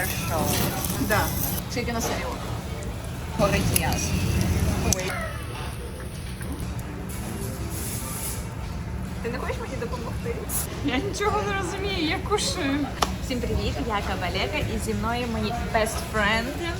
Air Show. Да. Серіал? Горить м'ясо. Ти не хочеш мені допомогти? Я нічого не розумію, я кушаю. Всім привіт, я Кавалера і зі мною мої best friend.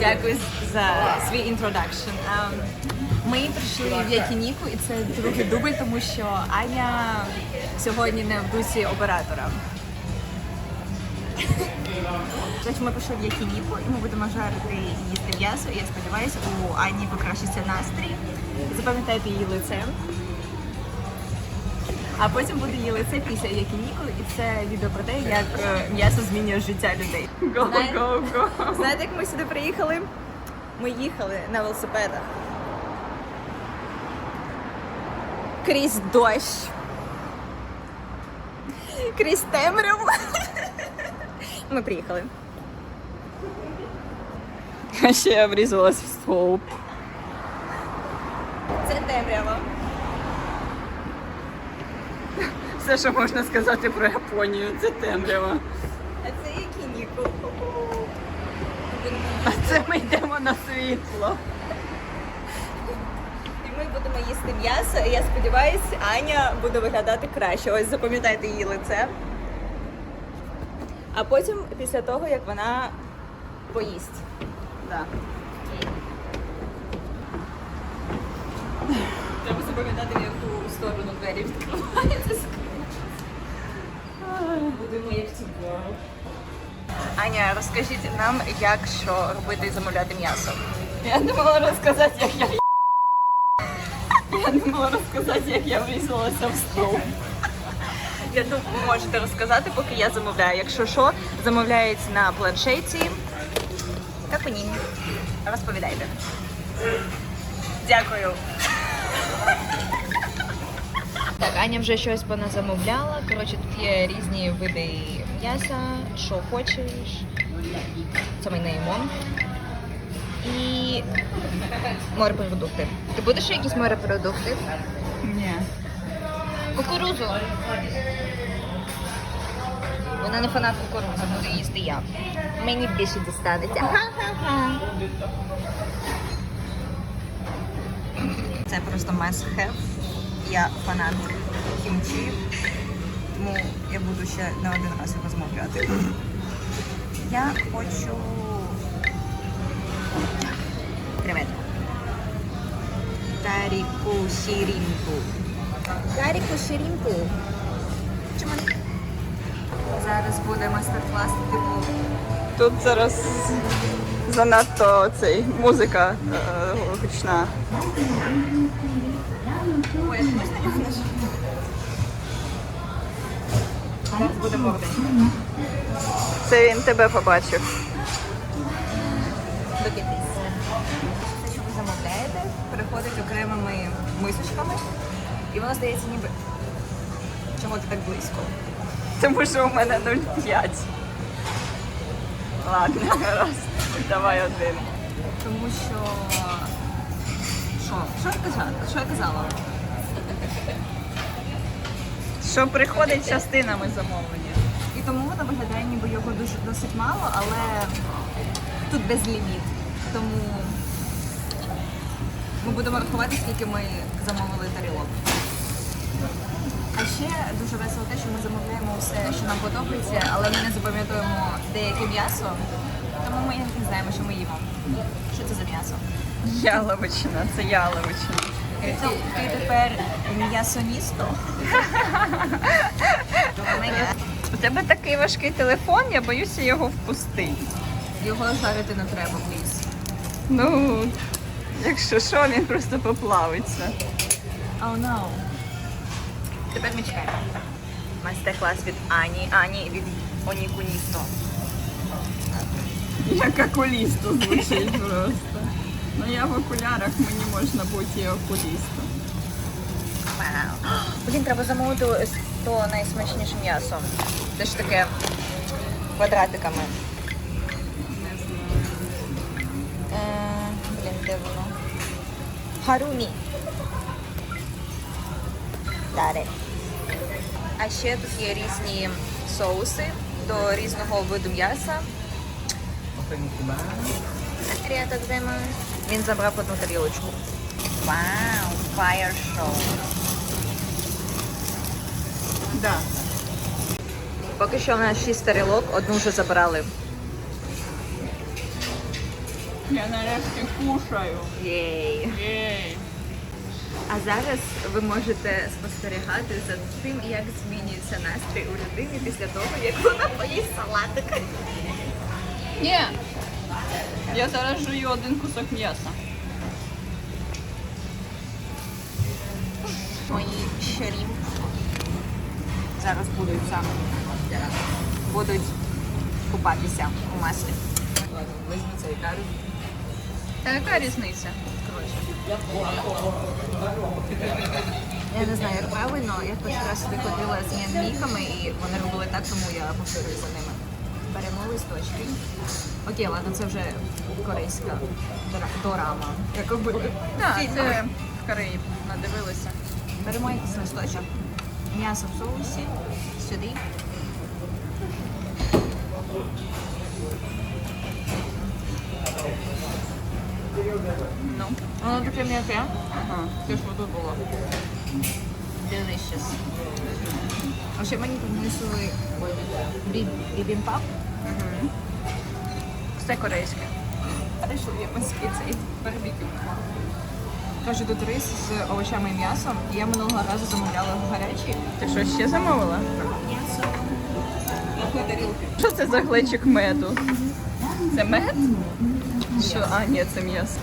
Дякую за свій інтродакшн. Ми прийшли в Якініку і це другий дубль, тому що Аня сьогодні не в дусі оператора. Значить, ми прийшли в Якініку і ми будемо жарити їсти м'ясо. І я сподіваюся, у Ані покращиться настрій. Запам'ятайте її лице. А потім буде її лице після Якініку, і це відео про те, як е, м'ясо змінює життя людей. Go, go, go. Знаєте, як ми сюди приїхали? Ми їхали на велосипедах. Крізь дощ. Крізь темряву. Ми приїхали. А ще я врізалась в стовп. Це темрява. Все, що можна сказати про Японію, це темрява. А це Якініку. А це ми йдемо на світло. Ми будемо їсти м'ясо, я сподіваюся, Аня буде виглядати краще. Ось запам'ятайте її лице. А потім, після того, як вона поїсть. Да. Треба запам'ятати, в яку сторону двері відкриваються. Будемо як ці Аня, розкажіть нам, як що робити і замовляти м'ясо. Я не могла розказати, як я Я не могла розказати, як я врізалася в стовп. Я думаю, ви можете розказати, поки я замовляю. Якщо що, замовляється на планшеті. Так ні. Розповідайте. Дякую. Так, Аня вже щось поназамовляла. Коротше, тут є різні види м'яса, що хочеш. Це ми не їмо. І морепродукти. Ти будеш ще якісь морепродукти? Ні. Кукурузу. Вона не фанат кукурузи, буду їсти я. Мені більше дістанеться. Ха-ха-ха. Це просто must have. Я фанат кімчі, тому я буду ще не один раз його замовляти. Я хочу креветку. Таріку сірінку. Таріку сірінку. Чому? Зараз буде мастер-клас, типу. Тут зараз занадто цей музика е, гучна. Ой, можна нажати? Зараз буде Богдан. Це він тебе побачив. Докидись. Все, що ви замовляєте, переходить окремими мисочками. І воно здається ніби. Чому ти так близько? Тому що у мене 0,5. Ладно, гаразд. Давай один. Тому що. Що? Що я казала? Що я казала? Що приходить частинами замовлення. І тому воно виглядає, ніби його досить мало, але тут безліміт. Тому ми будемо рахувати, скільки ми замовили тарілок. А ще дуже весело те, що ми замовляємо все, що нам подобається, але ми не запам'ятовуємо деяке м'ясо, тому ми не знаємо, що ми їмо. Що це за м'ясо? Яловичина, це яловичина. Ти, ти тепер м'ясоністо? У тебе такий важкий телефон, я боюся його впустити. Його жарити не треба, пліз. Ну, якщо що, він просто поплавиться. Oh no. Тепер ми чекаємо. Майстер-клас від Ані, Ані від Онікуністо. Як окулісту звучить просто. Ну я в окулярах, мені можна бути і окулістом. Вау. Блін, треба замовити то найсмачніше м'ясо. Це ж таке квадратиками. Де воно? Харумі. Даре. А ще тут є різні соуси до різного виду м'яса. Він забрав одну тарілочку. Вау, fire show. Да. Поки що в нас 6 тарілок, одну вже забрали. Я нарешті кушаю. Єй. Єй. А зараз ви можете спостерігати за тим, як змінюється настрій у людини після того, як вона поїсть салатик. Ні. Я зараз жую один кусок м'яса. Мої щарі зараз будуть сам будуть купатися у маслі. Ладно, візьму цей кару. Та яка різниця? Я не знаю, як правильно. Я перший раз сюди ходила з м'янміками і вони робили так, тому я повторюю за ними. Беремо листочки. Окей, ладно, це вже корейська дорама. Як. Так, це в Кореї надивилися. Беремо якийсь листочок, м'ясо в соусі, сюди. Ну. Воно таке м'яке. Ага. Те, що тут було. Delicious. А ще мені принесли бі- бібімпап. Все корейське. Прийшов японський цей барбекю. Каже, тут рис з овочами і м'ясом. Я минулого разу замовляла гарячий. Ти що ще замовила? М'ясо. Тарілки? Що це за глечик меду? Це мед? Що, а, ні, це м'ясо.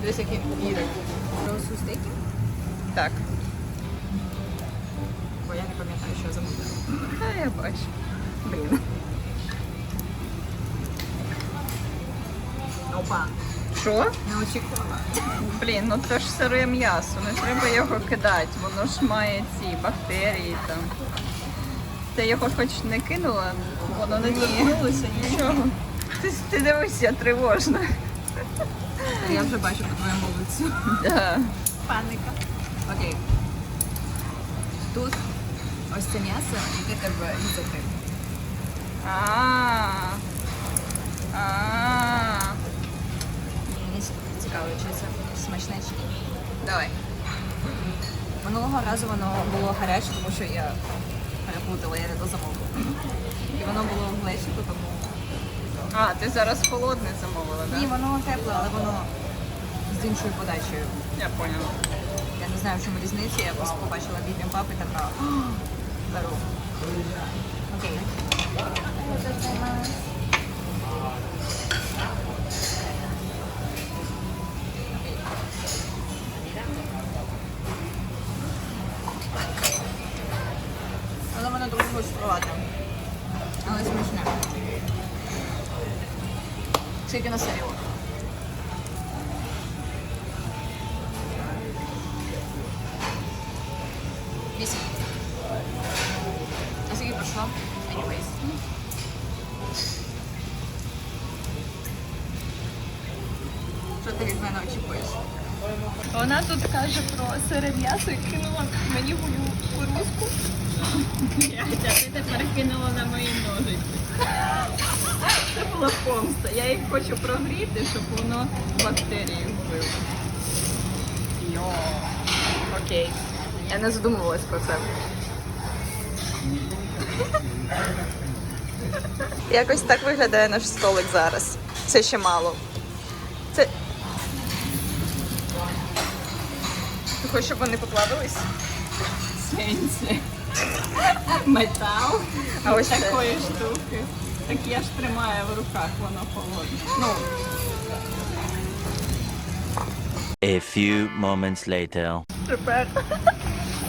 Дивись, який вірик. Так. Бо я не пам'ятаю, що замовляла. Та я бачу. Блин. Опа. Що? Не очікувала. Блін, ну це ж сире м'ясо, не ну треба його кидати, воно ж має ці бактерії там. Ти його хоч не кинула, воно не торкнулося, нічого. Ти, ти дивишся тривожно. Я вже бачу по твоєму лицю. Да. Паника. Окей. Тут ось це м'ясо, яке треба різати. А. А. Мені цікаво, чи це смачне чи ні. Давай. Минулого разу воно було гаряче, тому що я переплутала, я не дозамовила. І воно було в глечику, тому. А, ти зараз холодне замовила, так? Ні, воно тепле, але воно з іншою подачею. Я поняла. Я не знаю, в чому різниця, я просто побачила бібімпап і така. Здорово. Окей. Вона тут каже про сире м'ясо і кинула мені мою кукурузку. А ти тепер кинула на мої ножиці. Це була помста. Я їх хочу прогріти, щоб воно бактерії вбило. Йо. Окей. Я не задумувалась про це. Якось так виглядає наш столик зараз. Це ще мало. Ти хочеш, щоб вони поплавились? Сенсі. Метал. А ось це. такої штуки. Так я ж тримаю в руках, воно холодне. Ну, A few moments later. Тепер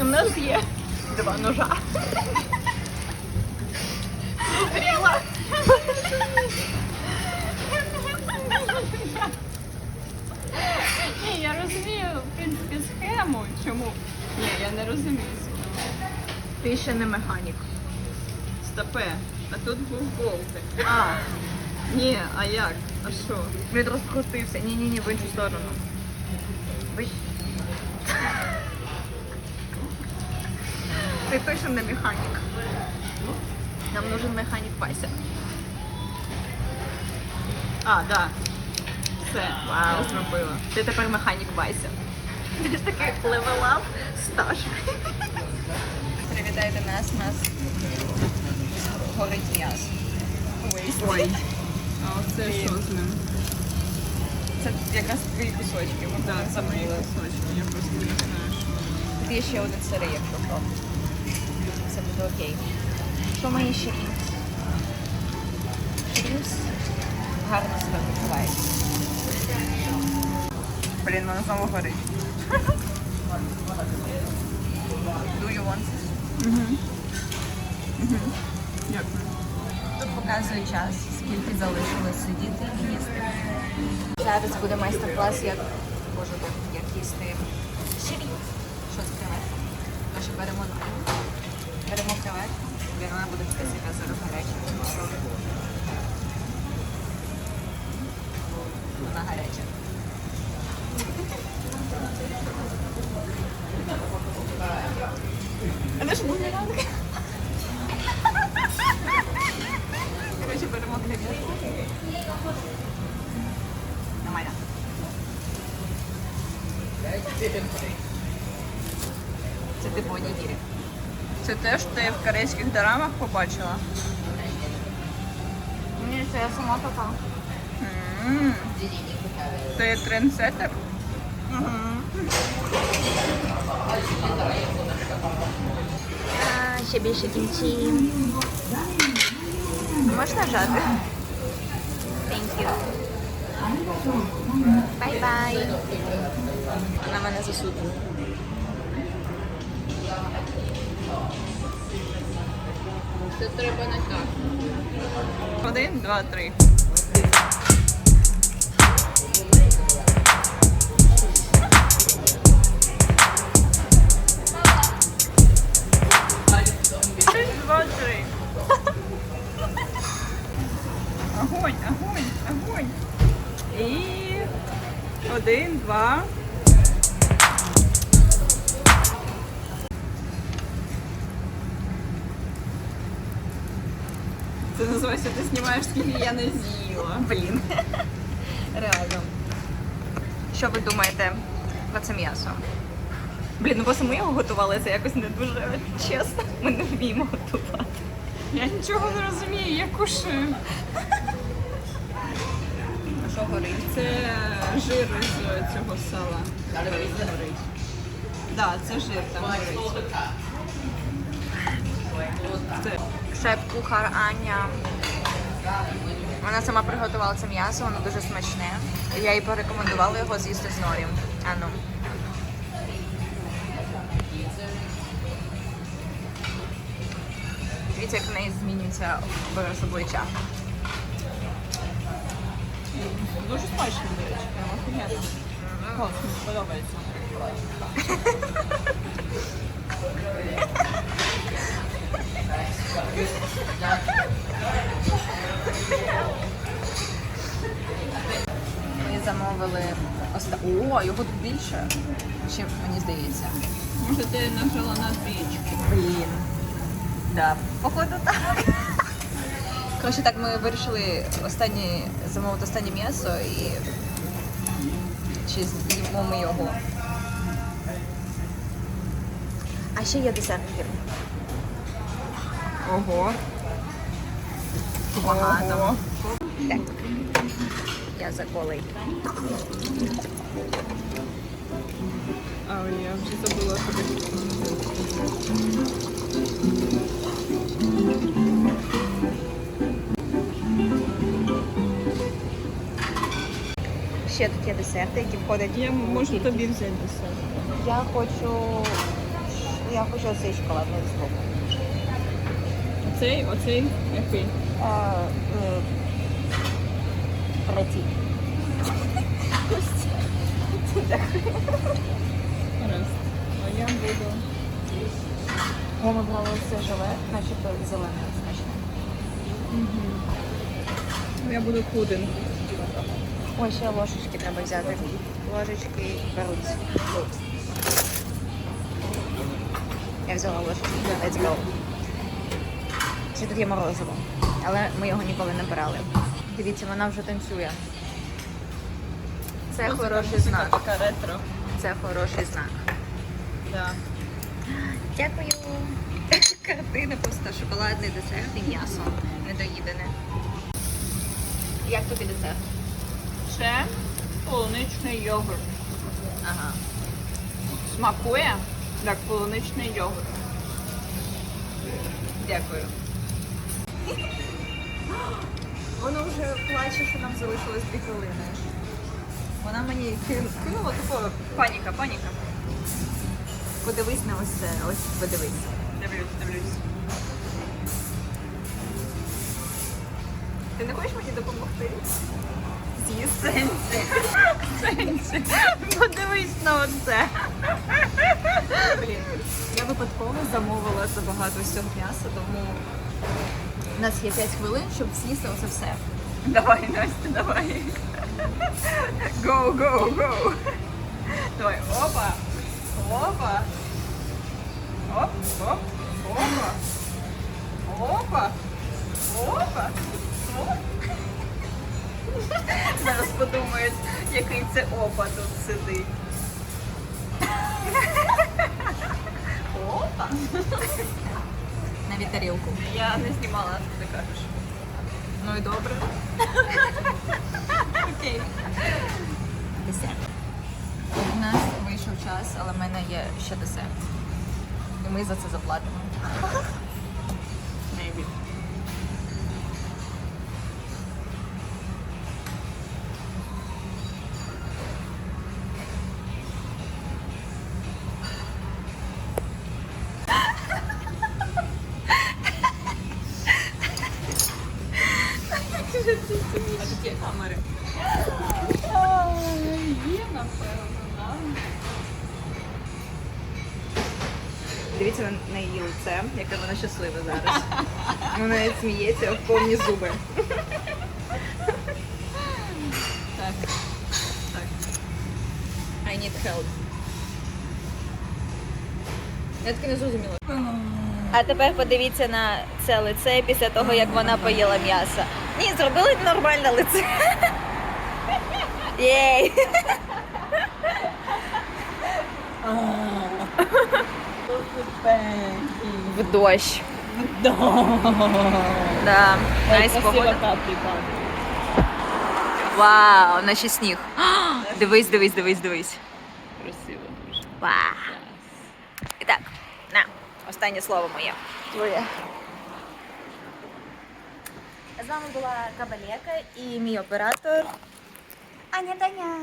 у нас є два ножа. Стріла. Ні, я розумію, схему. Чому? Ні, я не розумію. Ти ще не механік. Стопе, а тут був болтик. А, ні, а як? А що? Він розкрутився. Ні-ні-ні, в іншу сторону. Ви... Ти точно не механік. Нам нужен механік Вася. А, да. Все, Вау. я зробила. Ти тепер механік Вася. Ти ж такий левелап стаж. Привітайте нас, нас горить м'ясо. Ой. А оце що з ним? Це якраз твої кусочки. Ми Так, це мої кусочки, я просто не знаю, що. Тут є ще один сирий, якщо що. Все буде окей. Що мої шрімс? Шрімс гарно себе почувають. Блін, воно знову горить. Do you want this? Дякую. Тут показує час, скільки залишилось сидіти і їсти. Зараз буде майстер-клас, як, боже, як, як їсти ширі. Що це креветка? Ми ще беремо беремо креветку, і вона буде яка зараз гаряча. Вона гаряча. А де ж бумеранг? Коротше, беремо креветку. Нормально. Це типу онігірі. Це теж ти в корейських дорамах побачила? Ні, це я сама така. Ти трендсеттер? Ще більше кімчі. Можна жати? Thank you. Бай-бай. Вона мене засудила. Це треба не так. Один, два, три. Два. Це називається ти знімаєш, скільки я не з'їла. Блін. Реально. Що ви думаєте про це м'ясо? Блін, ну просто ми його готували, це якось не дуже чесно. Ми не вміємо готувати. Я нічого не розумію, я кушаю. А горить? Це жир з цього сала. горить. Да, це жир там горить. Шеф-кухар Аня. Вона сама приготувала це м'ясо, воно дуже смачне. Я їй порекомендувала його з'їсти з норі. Ану. Дивіться, як в неї змінюється вираз обличчя. Дуже смачно, до речі, прям офігенно. Клас, мені подобається. Ми замовили оста... О, його тут більше, чим мені здається. Може, ти нажала на двічки. Блін. Да, походу так. Коротше, так ми вирішили останні, замовити останнє м'ясо і чи з'їмо ми його. А ще є десертики. Ого. Багато. Ого. Так. Я за колей. А, я вже забула тобі. Ще тут є десерти, які входять. Я у можу кількість. тобі взяти десерт. Я хочу. Я хочу оцей шоколадний звук. Оцей, оцей, який? Третій. Раз. А я буду. Я вибрала це желе, начебто зелене смачне. Я буду пудинг. Ой, ще ложечки треба взяти. Ложечки беруть. Я взяла ложечку. Let's go. Ще тут є морозиво. Але ми його ніколи не брали. Дивіться, вона вже танцює. Це хороший знак. Така ретро. Це хороший знак. Да. Дякую. Картина просто шоколадний десерт і м'ясо недоїдене. Як тобі десерт? Це полуничний йогурт. Ага. Смакує як полуничний йогурт. Дякую. Воно вже плаче, що нам залишилось дві хвилини. Вона мені кинула таку паніка, паніка. Подивись на ось це, ось подивись. Дивлюсь, дивлюсь. Ти не хочеш мені допомогти? З'їсти. Подивись на оце. Блін, я випадково замовила забагато всього м'яса, тому у нас є 5 хвилин, щоб з'їсти оце все. Давай, Настя, давай. Go, go, go. Давай, опа. Опа. Оп, оп, опа. Опа. Опа. Оп. Зараз подумають, який це опа тут сидить. Опа. Навіть тарілку. Я не знімала, а ти кажеш. Ну і добре. Окей. Десерт. У нас вийшов час, але в мене є ще десерт. І ми за це заплатимо. Лице, вона щаслива зараз. Вона навіть сміється в повні зуби. Так. Так. I need help. Я таки не зрозуміла. А тепер подивіться на це лице після того, як вона поїла м'ясо. Ні, зробили нормальне лице. Єй! В дощ. Да. Найс погода. каплі. Вау, наче сніг. Дивись, дивись, дивись, дивись. Красиво дуже. Вау. І так, на, останнє слово моє. Твоє. З вами була Кабалека і мій оператор. Аня Таня.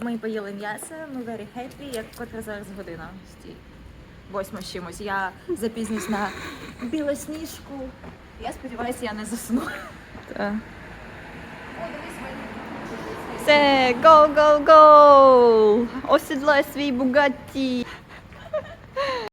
Ми поїли м'ясо, ми very happy, як котра зараз година. Стій. Восьма з чимось. Я запізнюсь на білосніжку. Я сподіваюся, я не засну. Все, go, go, go! Осідлай свій Бугатті.